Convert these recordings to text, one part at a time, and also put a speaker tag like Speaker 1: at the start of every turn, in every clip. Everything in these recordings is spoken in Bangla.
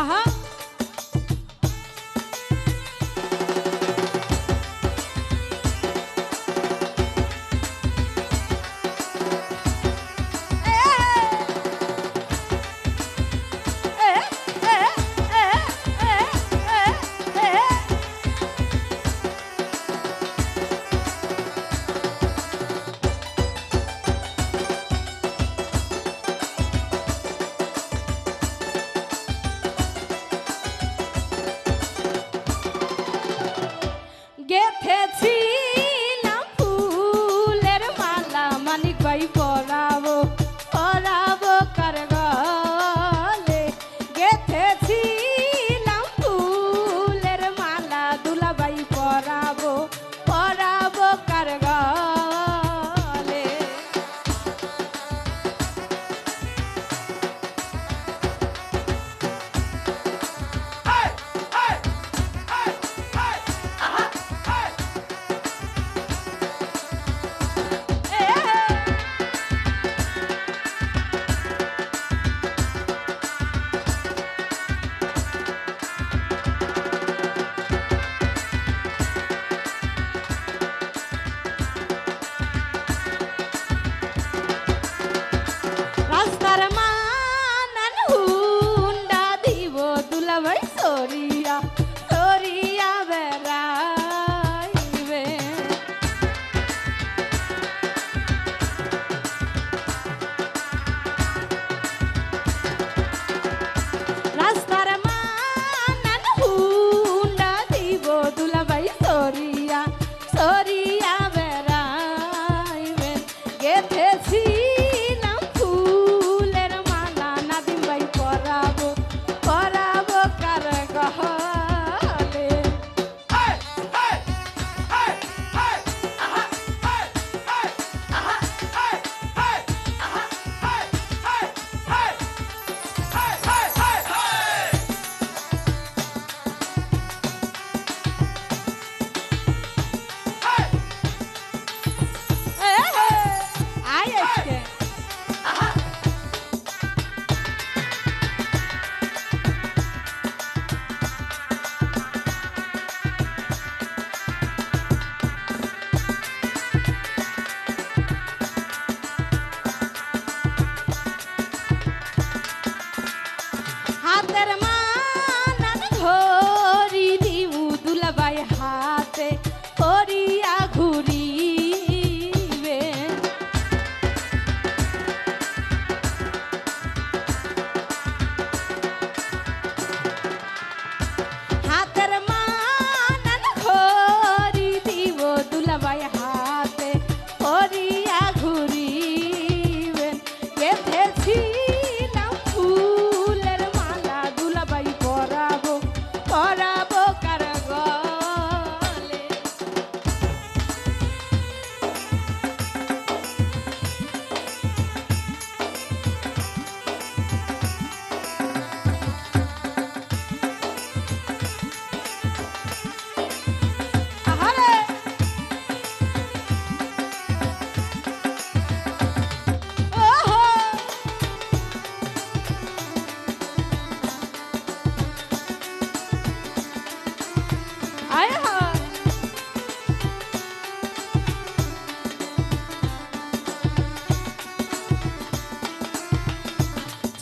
Speaker 1: Uh-huh. vai embora. হয় সরিয়া সরিয়া বে।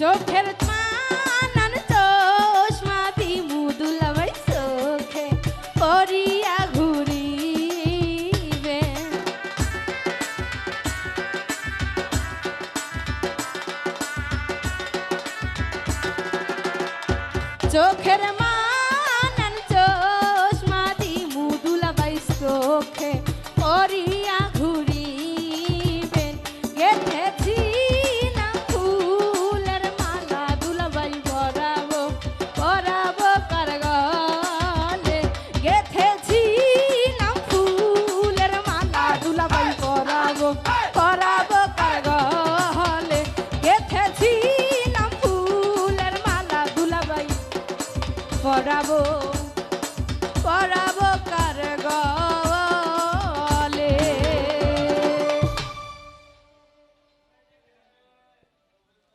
Speaker 1: চোখের পানান চশমা দিমু দুলাবাই চোখে পরিয়া ঘুরিবে। চোখের love.